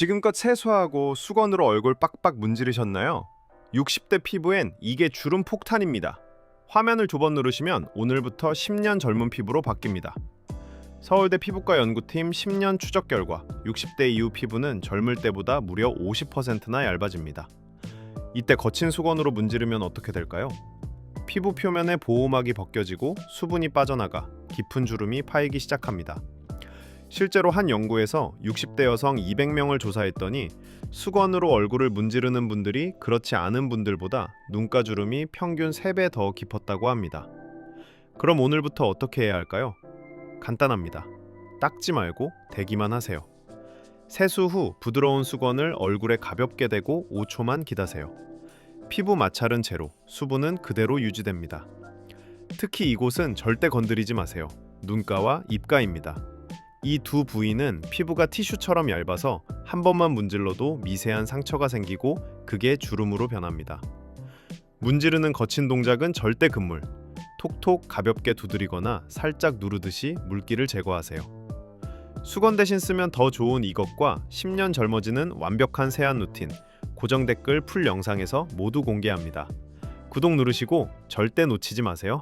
지금껏 세수하고 수건으로 얼굴 빡빡 문지르셨나요? 60대 피부엔 이게 주름 폭탄입니다. 화면을 두 번 누르시면 오늘부터 10년 젊은 피부로 바뀝니다. 서울대 피부과 연구팀 10년 추적 결과 60대 이후 피부는 젊을 때보다 무려 50%나 얇아집니다. 이때 거친 수건으로 문지르면 어떻게 될까요? 피부 표면의 보호막이 벗겨지고 수분이 빠져나가 깊은 주름이 파이기 시작합니다. 실제로 한 연구에서 60대 여성 200명을 조사했더니 수건으로 얼굴을 문지르는 분들이 그렇지 않은 분들보다 눈가 주름이 평균 3배 더 깊었다고 합니다. 그럼 오늘부터 어떻게 해야 할까요? 간단합니다. 닦지 말고 대기만 하세요. 세수 후 부드러운 수건을 얼굴에 가볍게 대고 5초만 기다세요. 피부 마찰은 제로, 수분은 그대로 유지됩니다. 특히 이곳은 절대 건드리지 마세요. 눈가와 입가입니다. 이 두 부위는 피부가 티슈처럼 얇아서 한 번만 문질러도 미세한 상처가 생기고 그게 주름으로 변합니다. 문지르는 거친 동작은 절대 금물. 톡톡 가볍게 두드리거나 살짝 누르듯이 물기를 제거하세요. 수건 대신 쓰면 더 좋은 이것과 10년 젊어지는 완벽한 세안 루틴, 고정 댓글 풀 영상에서 모두 공개합니다. 구독 누르시고 절대 놓치지 마세요.